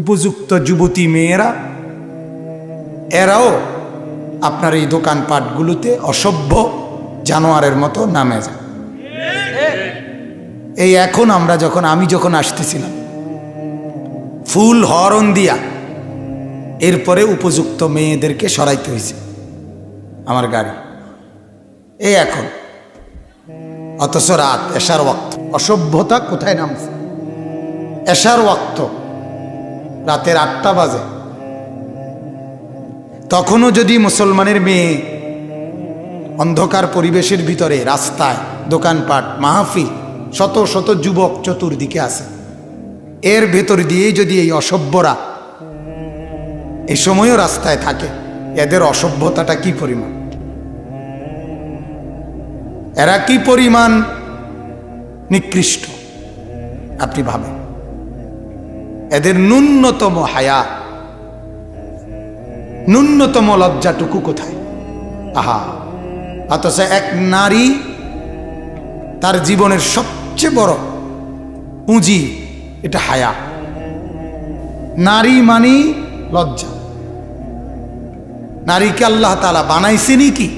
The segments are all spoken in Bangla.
উপযুক্ত যুবতী মেয়েরা, এরাও আপনার এই দোকানপাটগুলোতে অসভ্য জানোয়ারের মতো নামে যায়। এই এখন আমরা যখন, আমি যখন আসতেছিলাম, ফুল হরন দিয়া এরপরে উপযুক্ত মেয়েদেরকে সরাইতে হয়েছে আমার গাড়ি। এই এখন, অথচ রাত এশার ওয়াক্ত, অসভ্যতা কোথায় নামছে? এশার ওয়াক্ত রাতের আটটা বাজে। তখনও যদি মুসলমানের মেয়ে অন্ধকার পরিবেশের ভিতরে রাস্তায় দোকানপাট, মাহফিল, শত শত যুবক চতুর্দিকে আছে। এর ভেতর দিয়েই যদি এই অসভ্যরা এই সময়ও রাস্তায় থাকে, এদের অসভ্যতাটা কি পরিমাণ? এরা কি পরিমাণ নিকৃষ্ট? আপনি ভাবেন। এদের ন্যূনতম হায়া, ন্যূনতম লজ্জাটুকু কোথায়? আহা, অথচ এক নারী তার জীবনের সবচেয়ে বড় পুঁজি এটা হায়া। নারী মানি লজ্জা। নারীকে আল্লাহ তালা বানাইছেনি কি?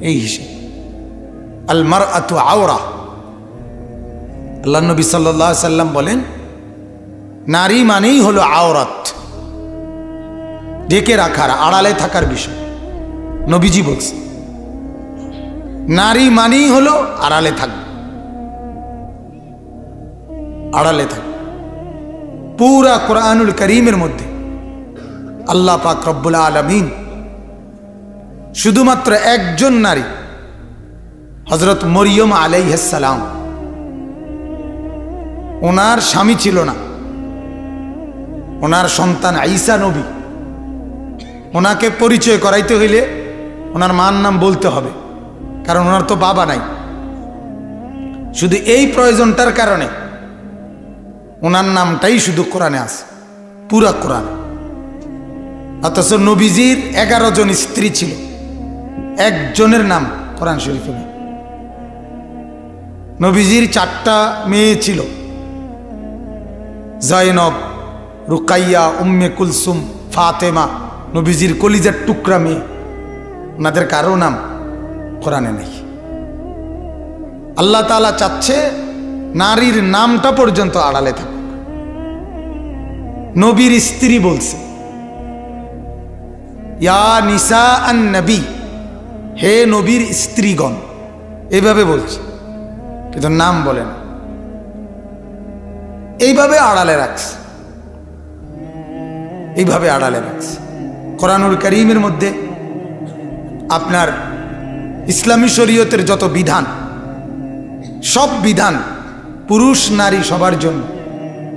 এই হিসেবে। আলমার আতু আওরা। আল্লাহ নবী সাল্লাহ সাল্লাম বলেন নারী মানেই হলো আওরাত। ঢেকে রাখার, আড়ালে থাকার বিষয়। নবীজি বলছে, নারী মানেই হলো আড়ালে থাকবে আড়ালে থাকবে পুরা কোরআনুল করিমের মধ্যে আল্লাহ পাক রব্বুল আলমিন শুধুমাত্র একজন নারী হজরত মরিয়ম আলাইহাসালাম ওনার স্বামী ছিল না। ওনার সন্তান আইসা নবী। ওনাকে পরিচয় করাইতে হইলে ওনার মার নাম বলতে হবে, কারণ ওনার তো বাবা নাই। শুধু এই প্রয়োজনটার কারণে ওনার নামটাই শুধু কোরআনে আছে, পুরা কোরআন। অথচ নবীজির এগারো জন স্ত্রী ছিল, একজনের নাম কোরআন শরীফে নবীজির চারটা মেয়ে ছিল, জয়নব রুকাইয়া উম্মে কুলসুম, ফাতেমা, নবীজির কলিজার টুকরা মেয়ে। ওনাদের কারও নাম কোরআনে নেই। আল্লাহ তালা চাচ্ছে নারীর নামটা পর্যন্ত আড়ালে থাকুক। নবীর স্ত্রী বলছে, ইয়া নিসা আন নবী, হে নবীর স্ত্রীগণ। এইভাবে বলছে, কিন্তু নাম বলেন এইভাবে আড়ালে রাখছে। এইভাবে আড়ালে রাখছে কোরআনুল করিমের মধ্যে আপনার ইসলামী শরীয়তের যত বিধান, সব বিধান পুরুষ, নারী সবার জন্য,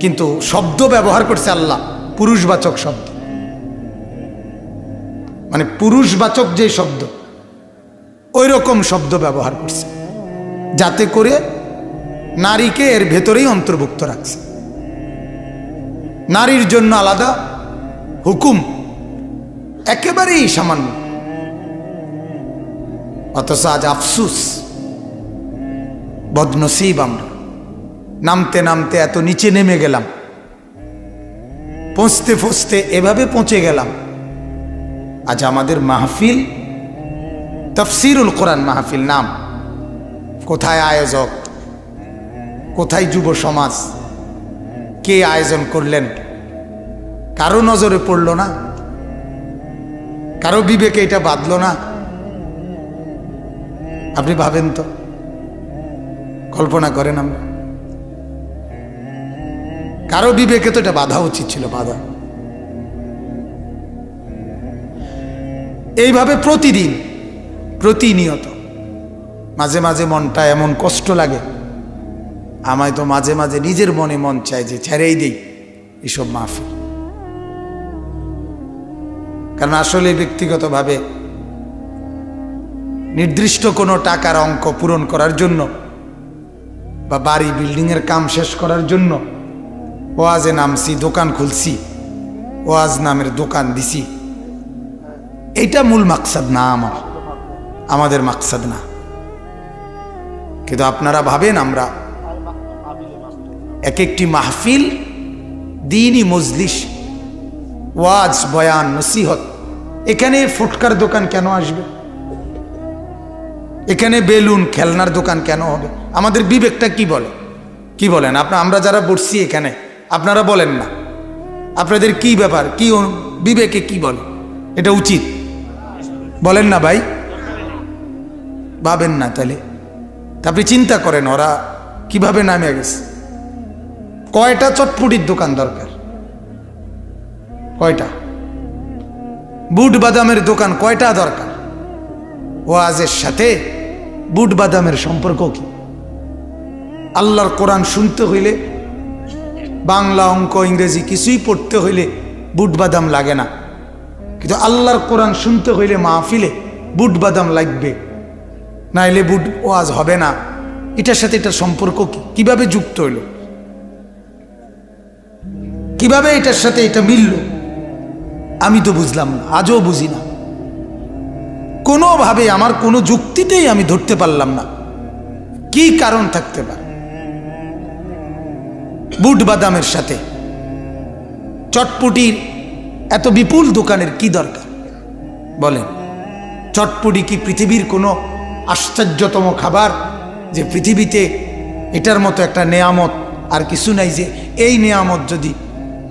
কিন্তু শব্দ ব্যবহার করছে আল্লাহ, পুরুষবাচক শব্দ। মানে পুরুষবাচক যে শব্দ ওই রকম শব্দ ব্যবহার করছে, যাতে করে নারীকে এর ভেতরেই অন্তর্ভুক্ত রাখছে। নারীর জন্য আলাদা হুকুম একেবারেই সামান্য। অথচ আজ আফসুস, বদনসিব আমরা। নামতে নামতে এত নিচে নেমে গেলাম। পৌঁছতে পৌঁছতে এভাবে পৌঁছে গেলাম। আজ আমাদের মাহফিল, তফসিরুল কোরআন মাহফিল নাম। কোথায় আয়োজক? কোথায় যুব সমাজ? কে আয়োজন করলেন? কারও নজরে পড়ল না। কারও বিবেকে এটা বাঁধল না। আপনি ভাবেন তো? কল্পনা করেন আমরা। কারও বিবেকে তো এটা বাধা উচিত ছিল, বাধা। এইভাবে প্রতিদিন, প্রতিনিয়ত, মাঝে মাঝে মনটা এমন কষ্ট লাগে। আমায় তো মাঝে মাঝে নিজের মনে মন চায় যে ছেড়েই দেই, এসব মাহফিল। কারণ আসলে ব্যক্তিগতভাবে নির্দিষ্ট কোনো টাকার অঙ্ক পূরণ করার জন্য বা বাড়ি বিল্ডিংয়ের কাম শেষ করার জন্য ওয়াজে নামছি, দোকান খুলছি, ওয়াজ নামের দোকান দিছি। এইটা মূল মাকসাদ না আমার, আমাদের মাকসাদ না। কিন্তু আপনারা ভাবেন আমরা এক একটি মাহফিল, দিনই মজলিস, ওয়াজ, বয়ান, নসিহত এখানে ফুটকার দোকান কেন আসবে? এখানে বেলুন, খেলনার দোকান কেন হবে? আমাদের বিবেকটা কি বলে? কি বলেন? আপনার আমরা যারা বসছি এখানে, আপনারা বলেন না। আপনাদের কি ব্যাপার? কি বিবেকে কি বলে? এটা উচিত। বলেন না ভাই। ভাবেন না তাহলে। আপনি চিন্তা করেন, ওরা কীভাবে নামে গেছে? কয়টা চটপুটির দোকান দরকার? কয়টা? বুট বাদামের দোকান কয়টা দরকার? ওয়াজের সাথে বুট বাদামের সম্পর্ক কি? আল্লাহর কোরআন শুনতে হইলে, বাংলা অঙ্ক, ইংরেজি কিছুই পড়তে হইলে বুট বাদাম লাগে না। কিন্তু আল্লাহর কোরআন শুনতে হইলে মাহফিলে বুট বাদাম লাগবে। না এলে বুট ওয়াজ হবে না। এটার সাথে এটার সম্পর্ক কি? কীভাবে যুক্ত হইল? কীভাবে এটার সাথে এটা মিলল? আমি তো বুঝলাম না, আজও বুঝি না। কোনোভাবে আমার কোনো যুক্তিতেই আমি ধরতে পারলাম না। কি কারণ থাকতে পারে? বুট বাদামের সাথে। চটপটির এত বিপুল দোকানের কি দরকার? বলেন, চটপটি কি পৃথিবীর কোনো আশ্চর্যতম খাবার যে পৃথিবীতে এটার মতো একটা নেয়ামত আর কিছু নাই যে এই নেয়ামত যদি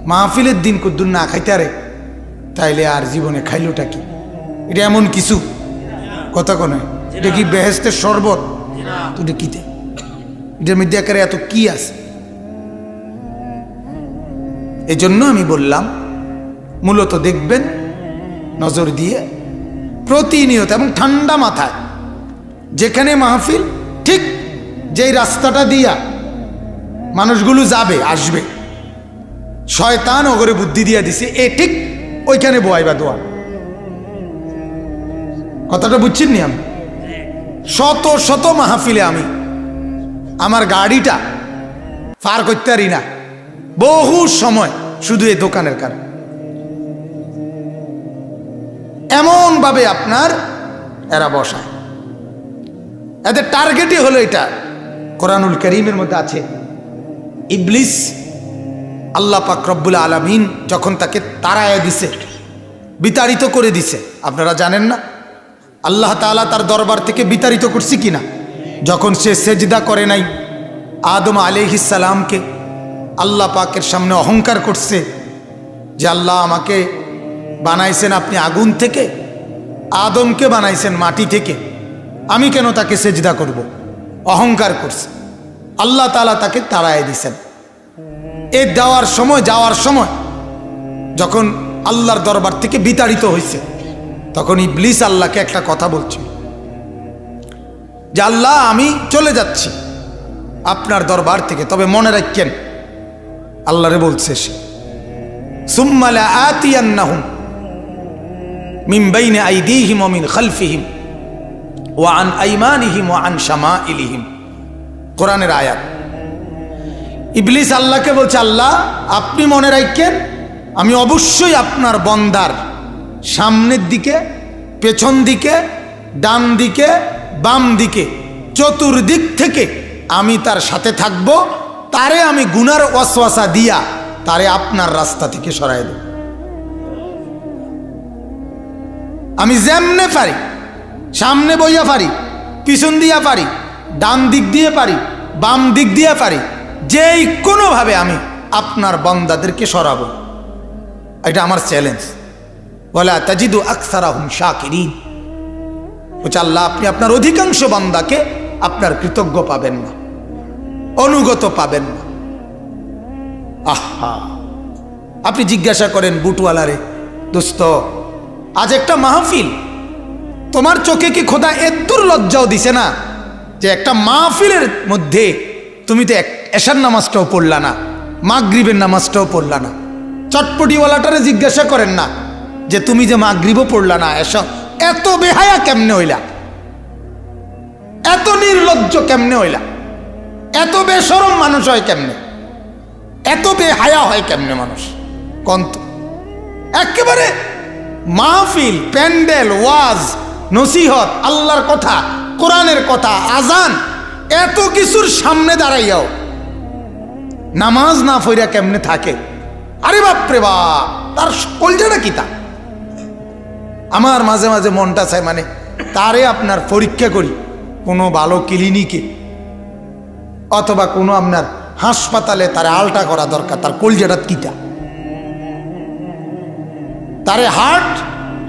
মাহফিলের দিন কুদ্দুর না খাইতারে তাইলে আর জীবনে খাইলোটা কি? এটা এমন কিছু? কথা কোনো। এটা কি বেহেস্তের শরবত? তো এটা কিতে? এটার মধ্যে একেবারে এত কি আছে? এই জন্য আমি বললাম, মূলত দেখবেন, নজর দিয়ে প্রতিনিয়ত এবং ঠান্ডা মাথায়, যেখানে মাহফিল, ঠিক যেই রাস্তাটা দিয়া মানুষগুলো যাবে, আসবে, শয়তান ওগরে বুদ্ধি দিয়া দিছে, এ ঠিক ওইখানে বয়াইবা দোয়া। কথাটা বুঝছেন নি আমি? শত শত মাহফিলে আমি। আমার গাড়িটা পার করতে পারি না। বহু সময় শুধু এই দোকানের কারণে। এমনভাবে আপনার এরা বসায়। এদের টার্গেটই হলো এটা। কোরআনুল করিমের মধ্যে আছে, ইবলিস আল্লাহ পাক রব্বুল আলমিন যখন তাকে তাড়ায় দিছে, বিতাড়িত করে দিছে, আপনারা জানেন না? আল্লাহ তাআলা তার দরবার থেকে বিতাড়িত করছি কিনা? যখন সে সেজদা করে নাই, আদম আলিহিসালামকে আল্লাহ পাকের সামনে অহংকার করছে যে আল্লাহ আমাকে বানাইছেন আপনি আগুন থেকে, আদমকে বানাইছেন মাটি থেকে, আমি কেন তাকে সেজদা করব। অহংকার করছে। আল্লাহ তালা তাকে তাড়ায় দিছেন। এ দেওয়ার সময়, যাওয়ার সময়, যখন আল্লাহর দরবার থেকে বিতাড়িত হয়েছে তখন ইবলিস আল্লাহকে একটা কথা বলছিল যে, আল্লাহ, আমি চলে যাচ্ছি আপনার দরবার থেকে, তবে মনে রাখেন, আল্লাহরে বলছে সে ওয়া আন আন কোরআনের আয়াত। ইবলিস আল্লাহকে বলছে, আল্লাহ, আপনি মনে রাখেন, আমি অবশ্যই আপনার বন্দার সামনের দিকে, পেছন দিকে, ডান দিকে, বাম দিকে, চতুর্দিক থেকে আমি তার সাথে থাকব, তারে আমি গুনার ওয়াসওয়াসা দিয়া তারে আপনার রাস্তা থেকে সরাই দেব। আমি যেমনে পারি, সামনে বইয়া পারি, পিছন দিয়া পারি, ডান দিক দিয়ে পারি, বাম দিক দিয়ে পারি যেই কোনোভাবে আমি আপনার বন্দাদেরকে সরাবো, এটা আমার চ্যালেঞ্জ বলে তাজিদু আকসারা হুম শাকিরিন। বলছে, আল্লাহ, আপনি আপনার অধিকাংশ বান্দাকে আপনার কৃতজ্ঞ পাবেন না, অনুগত পাবেন না। আহা! আপনি জিজ্ঞাসা করেন, বুটওয়ালারে, দোস্ত, আজ একটা মাহফিল, তোমার চোখে কি খোদা এত্তুর লজ্জাও দিছে না যে একটা মাহফিলের মধ্যে তুমি তো এক- এশার নামাজটাও পড়লা না, মাগরিবের নামাজটাও পড়লা না। চটপটিওয়ালাটারে জিজ্ঞাসা করেন না যে তুমি যে মাগরিবও পড়লা না এসব এত বেহায়া কেমনে হইলা? এত নির্লজ্জ কেমনে হইলা? এত বেসরম মানুষ হয় কেমনে? এত বেহায়া হয় কেমনে মানুষ? কন্ত একেবারে মাহফিল, প্যান্ডেল, ওয়াজ, নসিহত, আল্লাহর কথা, কোরআনের কথা আজান এত কিছুর সামনে দাঁড়াইয়াও। নামাজ না ফইরা কেমনে থাকে? আরে বাপরে বাপ তার কলজাটা কি তা আমার মাঝে মাঝে মনটা চায় মানে তারে আপনার পরীক্ষা করি, কোনো ভালো ক্লিনিকে, অথবা কোনো আপনার হাসপাতালে তারে আলটা করা দরকার, তার কলজাটা কিটা? তারে হার্ট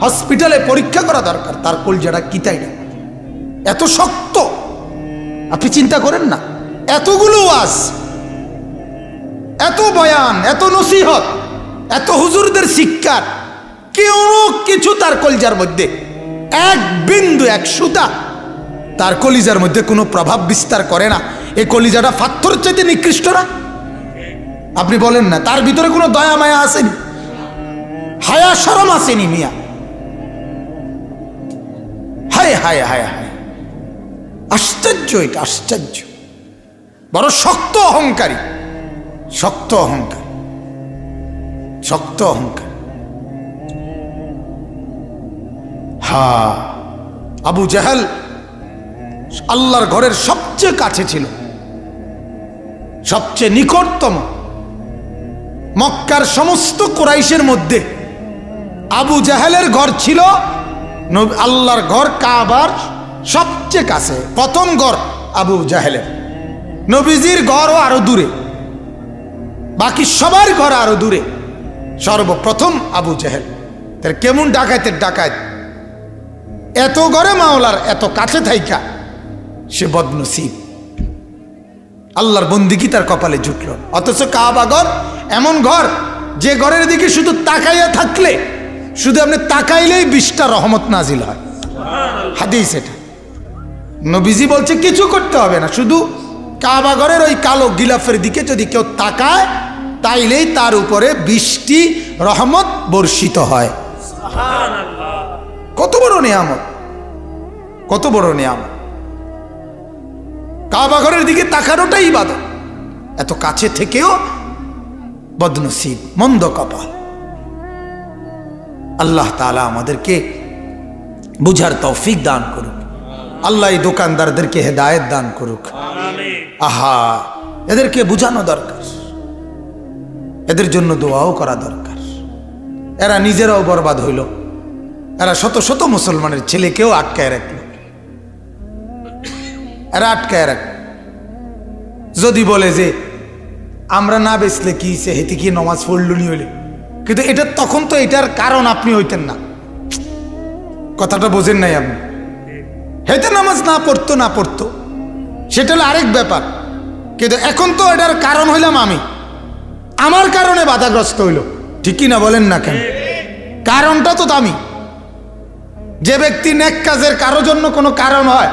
হসপিটালে পরীক্ষা করা দরকার, তার কলজাটা কিতাই না? এত শক্ত। আপনি চিন্তা করেন না। এতগুলো ওয়াজ, এত বয়ান, এত নসিহত, এত হুজুরদের শিক্ষার, কেউ কিছু তার কলিজার মধ্যে, এক বিন্দু, এক সুতা তার কলিজার মধ্যে কোনো প্রভাব বিস্তার করে না। এই কলিজাটা ফাত্তর চাইতে নিকৃষ্ট না। আপনি বলেন না, তার ভিতরে কোনো দয়া, মায়া আসেনি? হায়া সরম আসেনি মিয়া। হায় হায় হায় হায়। আশ্চর্য এটা, আশ্চর্য। বড় শক্ত অহংকারী। শক্ত অহংকার। শক্ত অহংকার। হা, আবু জাহাল আল্লাহর ঘরের সবচেয়ে কাছে ছিল। সবচেয়ে নিকটতম মক্কার সমস্ত কোরাইশের মধ্যে আবু জাহেলের ঘর ছিল আল্লাহর ঘর কাবার সবচেয়ে কাছে, প্রথম ঘর আবু জাহেলের। নবীজির ঘরও আরও দূরে। বাকি সবার ঘর আরও দূরে। সর্বপ্রথম আবু জাহেল। তার কেমন ডাকাতের ডাকাত এত গড়ে মাওলার এত কাছে থাইকা, সে বদনসিব। আল্লাহর বন্দিকি তার কপালে জুটল? অথচ কাবা ঘর এমন ঘর, যে ঘরের দিকে শুধু তাকাইয়া থাকলে, শুধু আপনি তাকাইলেই বিশটা রহমত নাজিল হয়। হাদিস এটা। নবীজি বলছে কিছু করতে হবে না। শুধু কাবা ঘরের ওই কালো গিলাফের দিকে যদি কেউ তাকায় তাইলেই তার উপরে বৃষ্টি রহমত বর্ষিত হয়। কত বড় নিয়ামত। কত বড় নিয়ামত। কাবা ঘরের দিকে তাকানোটাই ইবাদত। এত কাছে থেকেও বদনসিব মন্দ কপাল। আল্লাহ তালা আমাদেরকে বুঝার তৌফিক দান করুক। আল্লাহ দোকানদারদেরকে হেদায়েত দান করুক। আহা, এদেরকে বুঝানো দরকার। এদের জন্য দোয়াও করা দরকার। এরা নিজেরাও বরবাদ হইল। এরা শত শত মুসলমানের ছেলেকেও আটকায় রাখল। এরা আটকায় রাখ যদি বলে যে, আমরা না বেচলে কি সে হেতে কি নমাজ পড়ল নি হইলে? কিন্তু এটা তখন তো এটার কারণ আপনি হইতেন না। কথাটা বোঝেন নাই আপনি। হেতে নামাজ না পড়তো না পড়তো। সেটা হলো আরেক ব্যাপার। কিন্তু এখন তো এটার কারণ হইলাম আমি। আমার কারণে বাধাগ্রস্ত হইল। ঠিকই না বলেন না কেন? কারণটা তো দামি। যে ব্যক্তি নেক কাজের কারও জন্য কোনো কারণ হয়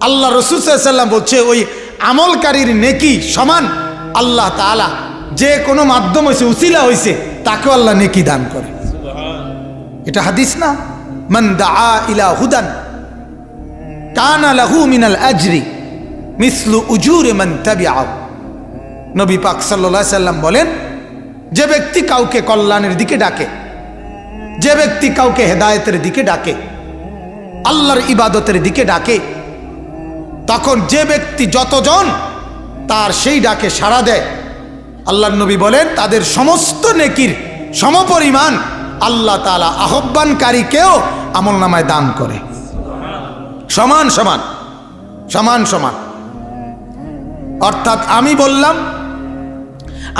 আল্লাহ রসুল সাল্লাম বলছে ওই আমলকারীর নেকি সমান আল্লাহ তাআলা। যে কোনো মাধ্যম হয়েছে উসিলা হয়েছে তাকেও আল্লাহ নেকি দান করে। এটা হাদিস না? মান দা ইলা হুদান। কানা লাহু মিনাল আজরি, মিসলু উজুরে মান তাবিআ নবী পাক সাল্লাল্লাহু সাল্লাম বলেন, যে ব্যক্তি কাউকে কল্যাণের দিকে ডাকে, যে ব্যক্তি কাউকে হেদায়েতের দিকে ডাকে, আল্লাহর ইবাদতের দিকে ডাকে, তখন যে ব্যক্তি যতজন তার সেই ডাকে সাড়া দেয়। আল্লাহ নবী বলেন, তাদের সমস্ত নেকির সমপরিমাণ আল্লাহ তালা আহ্বানকারীকেও আমল নামায় দান করে। সমান সমান সমান সমান। অর্থাৎ আমি বললাম,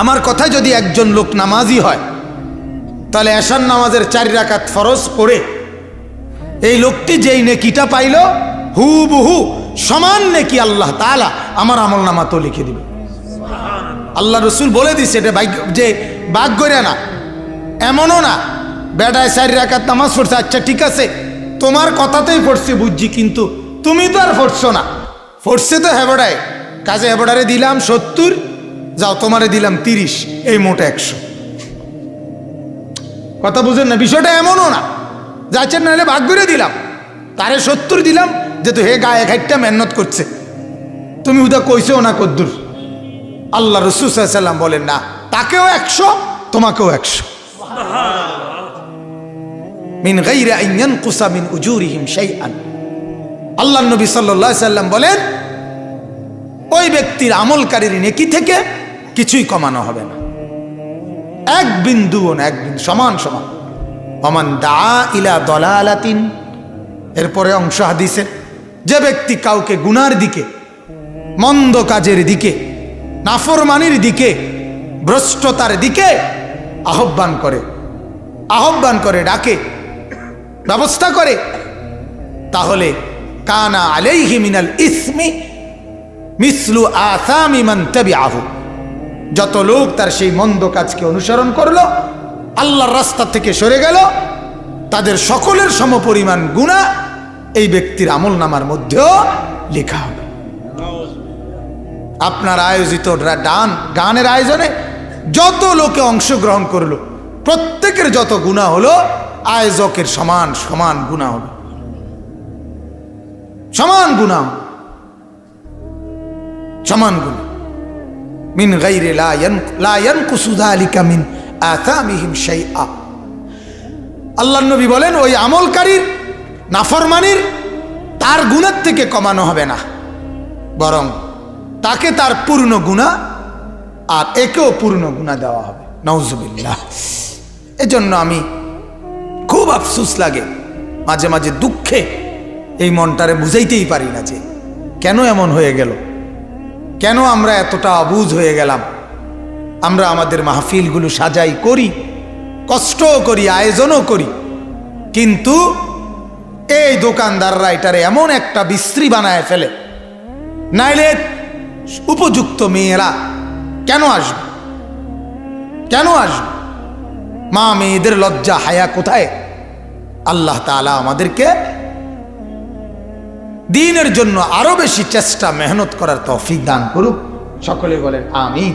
আমার কথায় যদি একজন লোক নামাজি হয়, তাহলে এশান নামাজের চারি রাকাত ফরজ পড়ে। এই লোকটি যেই নেকিটা পাইল হু বহু সমান নেকি আল্লাহ তালা আমার আমল নামা তো লিখে দিবে। আল্লাহ রসুল বলে দিছে, এটা ভাগ্য, যে ভাগ্য না, এমনও না বেটায় চারি রাকাত নামাজ পড়ছে আচ্ছা ঠিক আছে তোমার কথাতেই পড়ছে বুঝছি, কিন্তু তুমি তো আর পড়ছো না। পড়ছে তো হেবড়ায়। কাজে হেবড়ারে দিলাম সত্তর, যাও তোমারে দিলাম তিরিশ, এই মোট একশো। কথা বুঝেন না, বিষয়টা এমনও না। যাচ্ছেন নাহলে ভাগ করে দিলাম। তারে সত্তর দিলাম যে তো হে গায়ে খাইটটা মেহনত করছে। তুমি উদা কইছেও না কদ্দুর। আল্লাহ রসুল সাল্লাম বলেন না, তাকেও একশো, তোমাকেও একশো। মিন গাইরে আইয়ান কুসা মিন উজুরিহিম শাইআন। আল্লাহ নবী সাল্লাল্লাহু সাল্লাম বলেন, ওই ব্যক্তির আমলকারীর নেকি থেকে কিছুই কমানো হবে না। এক বিন্দু এক বিন্দু, সমান সমান। অমান দা ইলা দলালাতিন, এরপরে অংশ হাদিসের, যে ব্যক্তি কাউকে গুনার দিকে, মন্দ কাজের দিকে, নাফরমানির দিকে, ভ্রষ্টতার দিকে আহ্বান করে আহ্বান করে, ডাকে ব্যবস্থা করে, তাহলে কানা আলাইহি মিনাল ইসমি মিসলু আসামি মান তাবিআহু। যত লোক তার সেই মন্দ কাজকে অনুসরণ করল, আল্লাহর রাস্তা থেকে সরে গেল, তাদের সকলের সমপরিমাণ গুণা এই ব্যক্তির আমল নামার মধ্যেও লেখা হবে। আপনার আয়োজিত ডান, গানের আয়োজনে যত লোকে অংশগ্রহণ করল, প্রত্যেকের যত গুণা হলো আয়োজকের সমান সমান গুণা হবে। সমান গুণা। সমান গুণা। মিন গাইরে লা ইয়ান- লা ইয়ানকুসু যালিকা মিন আথামিহিম শাইআ। আল্লাহ নবী বলেন, ওই আমলকারীর, নাফরমানির, তার গুণের থেকে কমানো হবে না। বরং তাকে তার পূর্ণ গুণা আর একেও পূর্ণ গুণা দেওয়া হবে। নওজুবিল্লাহ এজন্য আমি খুব আফসুস লাগে, মাঝে মাঝে দুঃখে এই মনটারে বুঝাইতেই পারি না যে কেন এমন হয়ে গেল? কেন আমরা এতটা অবুঝ হয়ে গেলাম? আমরা আমাদের মাহফিলগুলো সাজাই করি, কষ্টও করি, আয়োজনও করি, কিন্তু এই দোকানদাররা এটারে এমন একটা বিশ্রী বানায় ফেলে। নাইলে উপযুক্ত মেয়েরা কেন আসবে? কেন আসবে? মা মেয়েদের লজ্জা, হায়া কোথায়? আল্লাহ তালা আমাদেরকে দিনের জন্য আরও বেশি চেষ্টা, মেহনত করার তৌফিক দান করুক। সকলে বলেন, আমিন।